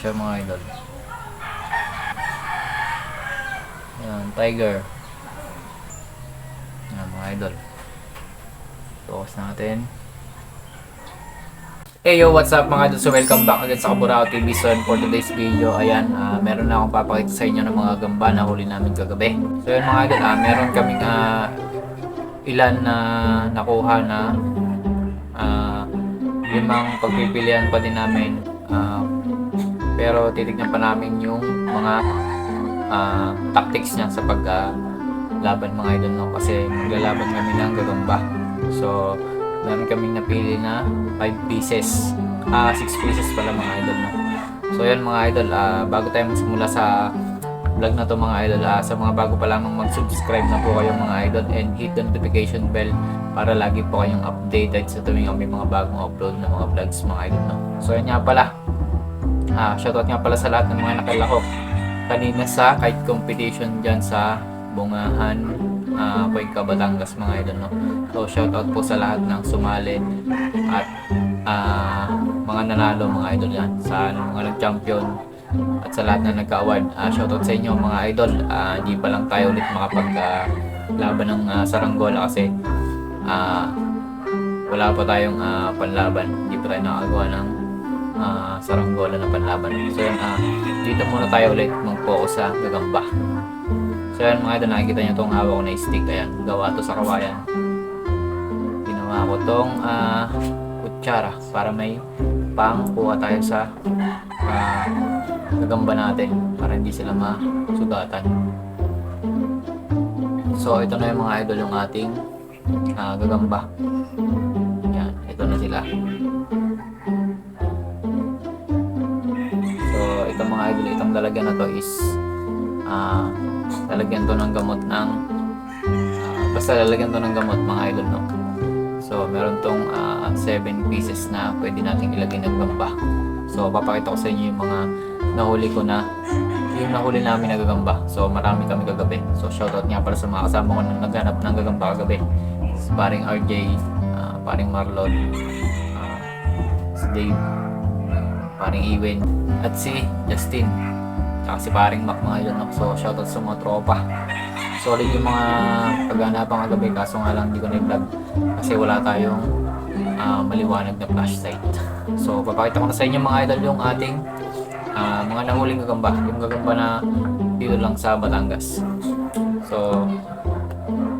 siya mga idol. Yan, tiger. Yan mga idol. Focus natin. Hey yo, what's up mga idol? So welcome back again sa Kaburao TV. So for today's video, ayan, ah, meron na akong papakita sa inyo ng mga gamba na huli namin kagabi. So yun mga idol, ah, meron kaming ah, ilan na nakuha na ah, limang pagpipilian pa din namin. Ah, pero titignan pa namin yung mga ah, tactics niya sa pag ah, laban mga idol no kasi maglalaban kami ng gagamba. So meron kaming napili na 5 pieces. Ah, 6 pieces pala mga idol no. So yan mga idol, ah, bago tayo magsimula sa vlog na to mga idol, ah, sa mga bago pa lamang mag-subscribe na po kayo mga idol and hit the notification bell para lagi po kayong updated sa tuwing may mga bagong upload na mga vlogs mga idol no. So yan nga pala, Ah, shoutout nga pala sa lahat ng mga nakalako kanina sa kite competition dyan sa Bungahan, uh, Cuenca, Batangas mga idol. No? So shoutout po sa lahat ng sumali at ah, mga nanalo mga idol yan sa mga nag-champion at sa lahat na nagka-award. Ah, shoutout sa inyo mga idol. Ah, hindi pa lang tayo ulit makapag ah, laban ng ah, saranggola kasi ah, wala pa tayong ah, panlaban. Hindi pa tayo nakagawa ng ah, saranggola na panlaban. So yan, ah, dito muna tayo ulit mag-focus sa gagamba. So yan mga idol, nakikita nyo itong hawak ko na stick. Ayan, gawa to sa kawayan. Ginawa ko tong ah, kutsara para may pangkuha tayo sa ah, gagamba natin para hindi sila masugatan. So ito na yung mga idol yung ating ah, gagamba. Yan, ito na sila. So, itong mga idol, itong lalagyan na to is ah lalagyan to ng gamot ng ah, basta lalagyan to ng gamot mga idol no. So, meron tong 7 pieces na pwede nating ilagay ng gamba. So, papakita ko sa inyo yung mga nahuli ko na yung nahuli namin na gagamba. So, marami kami kagabi. So, shoutout nga para sa mga kasama ko na naghanap ng gagamba kagabi. Si paring RJ, ah, paring Marlon, ah, si Dave, paring Iwen, at si Justin. Tsaka si paring Mac mga no? So, shoutout sa mga tropa. Solid yung mga paghanapan kagabi kaso nga lang hindi ko na-vlog kasi wala tayong ah, maliwanag na flashlight. So, papakita ko na sa inyo mga idol yung ating ah, mga nahuling gagamba. Yung gagamba na dito lang sa Batangas. So,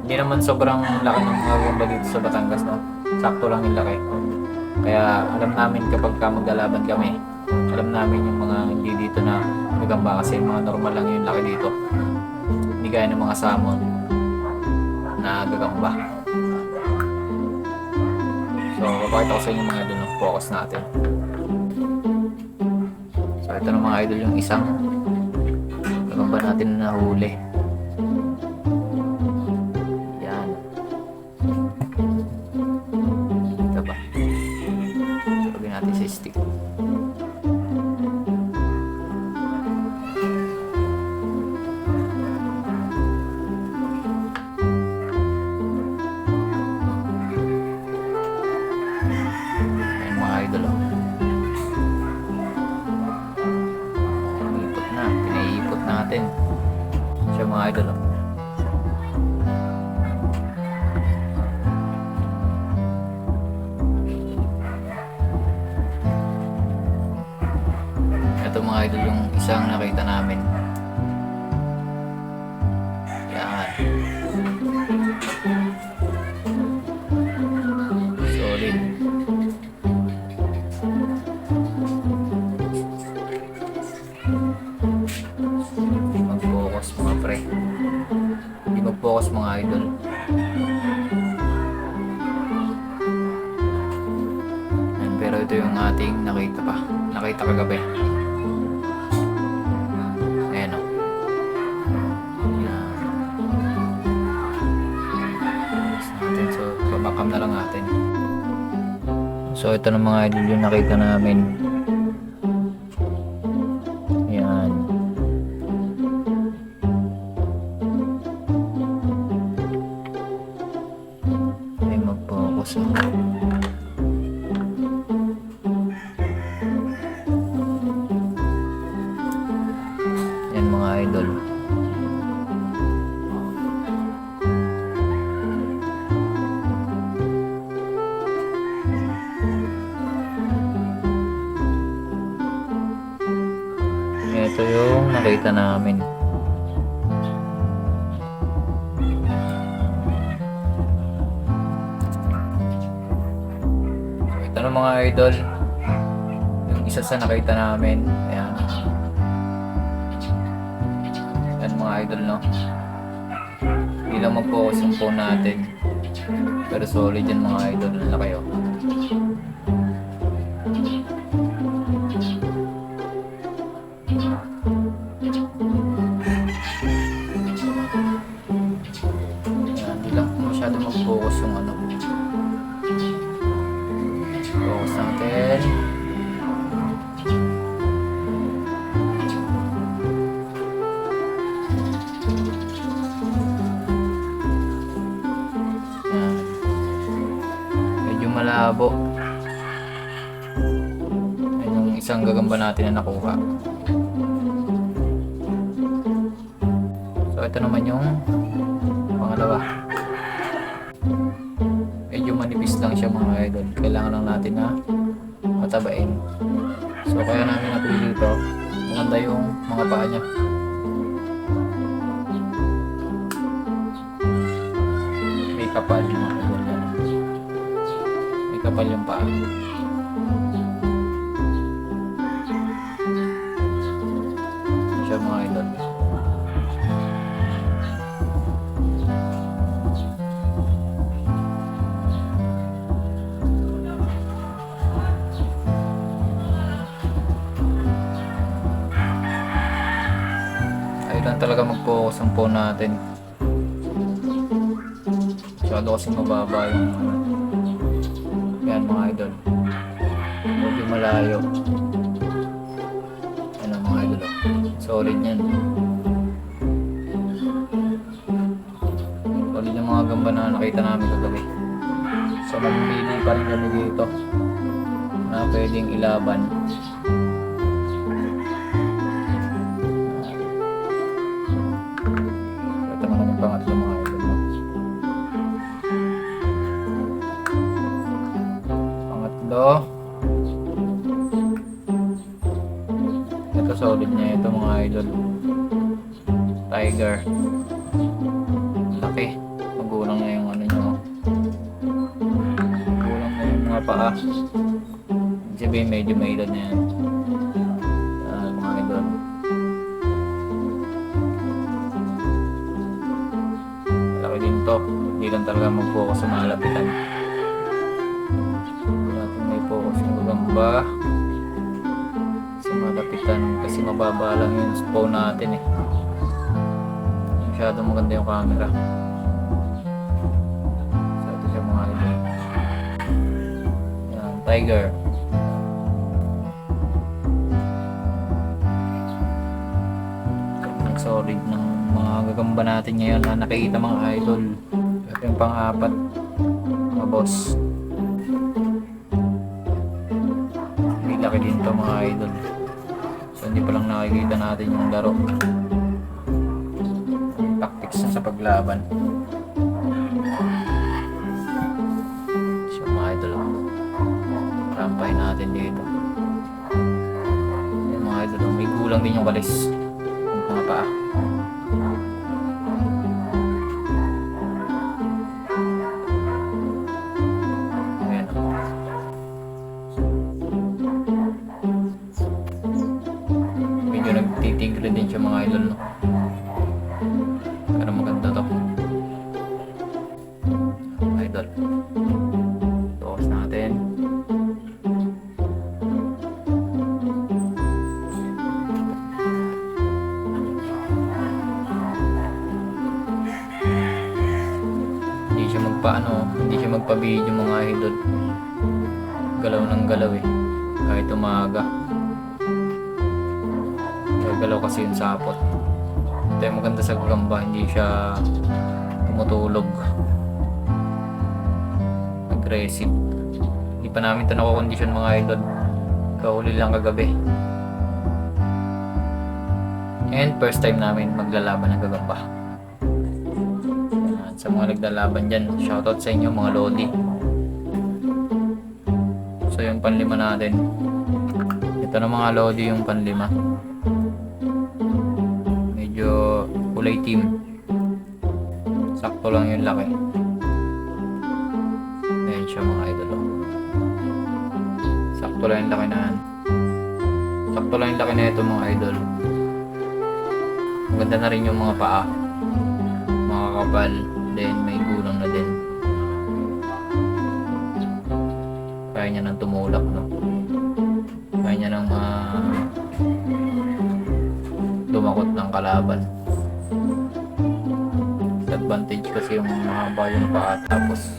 hindi naman sobrang laki ng mga gagamba dito sa Batangas, no? Sakto lang yung laki. Kaya alam namin kapag ka maglalaban kami, alam namin yung mga hindi dito na gagamba kasi mga normal lang yung laki dito. Hindi gaya ng mga salmon na gagamba. So, papakita ko sa inyo mga idol ng focus natin. So, ito na mga idol yung isang gagamba natin na nahuli. Ayan mga idol oh. Ipot na. Pinaiipot natin. Siya mga idol oh. Babakam na lang natin. So, ito na mga idol yung nakita namin. Nakita namin. Ito na mga idol. Yung isa sa nakita namin. Ayan. Ayan mga idol, no? Hindi lang mag-focus yung phone natin. Pero solid yan mga idol. Ano kayo? Malabo. Ayan yung isang gagamba natin na nakuha. So ito naman yung pangalawa. Medyo manipis lang siya mga idol. Kailangan lang natin na matabain. So kaya namin napili ito. Maganda yung mga paa niya. May kapal yung mga kapal yung paa. Siya mga idol. Lang talaga mag-focus ang phone natin. Masyado kasi mababa yung. Yan mga idol. Medyo malayo. Ano mga idol. oh. Solid yan. Solid yung mga gamba na nakita namin kagabi. So mamili pa rin kami dito na pwedeng ilaban. Tiger. Laki. Magulang na yung ano niya. oh. Magulang na yung mga paa. Sabihin medyo may edad na yan. Ah, mga idol. Din to. Hindi lang talaga mag-focus sa mga lapitan. Natin may focus yung gagamba sa mga lapitan kasi mababa lang yung spawn natin eh. Hindi Masyado maganda yung camera. So ito siya mga idol. Yan, tiger. Solid ng mga gagamba natin ngayon na nakikita mga idol. Ito yung pang-apat mga boss. May laki din to mga idol. So hindi pa lang nakikita natin yung laro. Yung sa paglaban. So mga idol. Rampay natin dito. Yan mga idol. oh. May gulang din yung. Yung mga paa. Yung sapot. Ito yung maganda sa gagamba, hindi siya tumutulog. Aggressive. Hindi pa namin ito nakakondisyon mga idol. Kahuli lang kagabi. And first time namin maglalaban ng gagamba. Yan, sa mga naglalaban dyan, shoutout sa inyo mga lodi. So yung panlima natin. Ito na mga lodi yung panlima. Kulay team. Sakto lang yung laki. Ayan siya mga idol. oh. Sakto lang yung laki na. Sakto lang yung laki na ito mga idol. Maganda na rin yung mga paa. Mga kapal. Then may gulang na din. Kaya niya nang tumulak no. Kaya niya nang ma lumakot ng kalaban. Advantage kasi yung mahaba yung paa tapos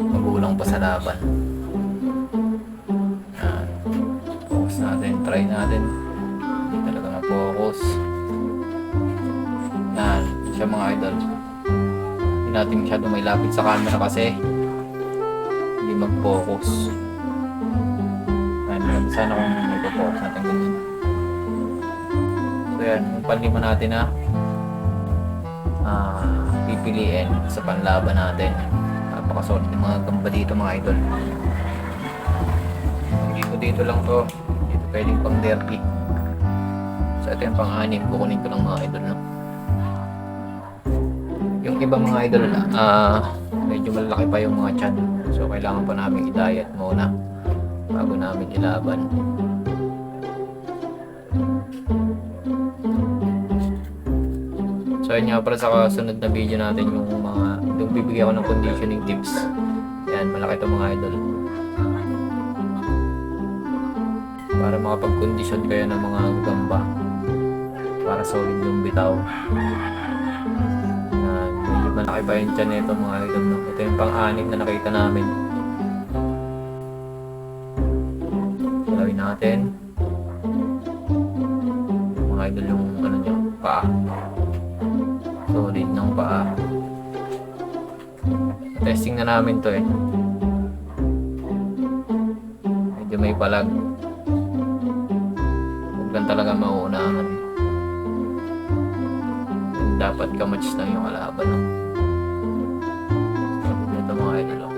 magulang pa sa laban. Yan. Focus natin. Try natin. Hindi talaga na-focus. Yan. Siya mga idol. Hindi natin masyado may lapit sa camera kasi hindi mag-focus. Yan. Maganda sana kung may focus natin ganyan. So yan. Panlima natin na ah pipiliin sa panlaban natin. Napakasolid ng mga gamba dito mga idol. Dito dito lang to. Dito pwedeng pang derby. So ito yung pang-anim. Kukunin ko lang mga idol no. Yung iba mga idol ah medyo malaki pa yung mga chan. So kailangan pa namin i-diet muna bago namin ilaban. So yun nga pala sa kasunod na video natin yung mga yung bibigyan ko ng conditioning tips. Yan, malaki to mga idol. Para makapag-condition kayo ng mga gamba. Para solid yung bitaw. Yan, medyo malaki pa yung tiyan nito mga idol. No? Ito yung pang-anim na nakita namin. Galawin natin. Namin to eh. Medyo may palag. Huwag lang talaga mauunahan. Dapat kamatch lang yung kalaban. No? Nito mga idol. oh.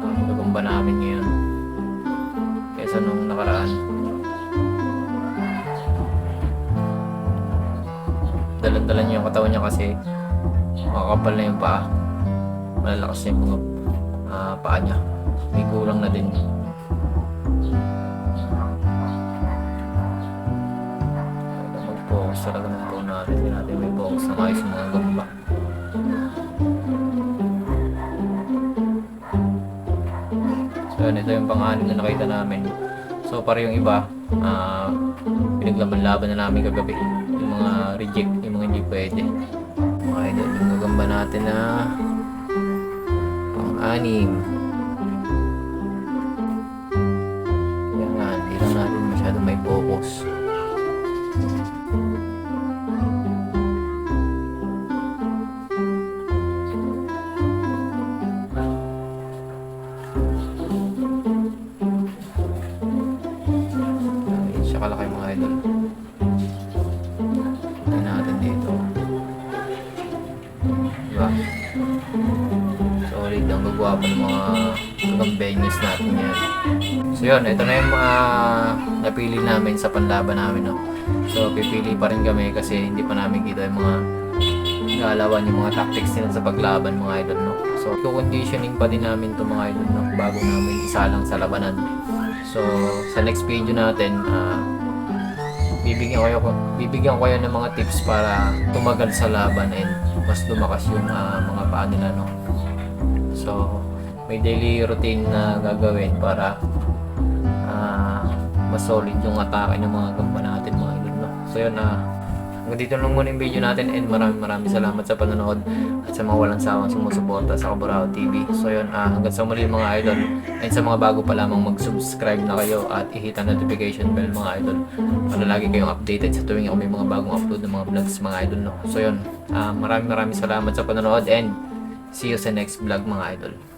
Ang gagamba namin ngayon. Kesa nung nakaraan. dalan-dalan niya yung katawan niya kasi makakapal na yung paa. Malalakas na yung mga ah, paa niya. May kulang na din. Mag-focus talaga ng phone natin. Hindi natin may focus na maayos mga gamba. So yun, ito yung pang-anim na nakita namin. So para yung iba, ah pinaglaban-laban na namin kagabi. Yung mga reject, yung mga hindi pwede. Mga idol, gagamba natin na pang-anim. Nga, hindi lang natin masyado may focus. Yun, ito na yung mga napili namin sa panlaban namin. No? So pipili pa rin kami kasi hindi pa namin kita yung mga galawan, yung mga tactics nila sa paglaban mga idol. No? So conditioning pa din namin to mga idol no? bago namin isalang sa labanan. So sa next video natin, ah, bibigyan ko kayo bibigyan ko kayo ng mga tips para tumagal sa laban and mas lumakas yung ah, mga paa nila no. So may daily routine na gagawin para mas solid yung atake ng mga gamba natin mga idol no. So yun na hanggang dito lang muna yung video natin and maraming maraming salamat sa panonood at sa mga walang sawang sumusuporta sa Kaburao TV. So yun, ah, hanggang sa muli mga idol and sa mga bago pa lamang mag-subscribe na kayo at i-hit notification bell mga idol para lagi kayong updated sa tuwing ako may mga bagong upload ng mga vlogs mga idol no. So yun, ah, maraming maraming salamat sa panonood and see you sa next vlog mga idol.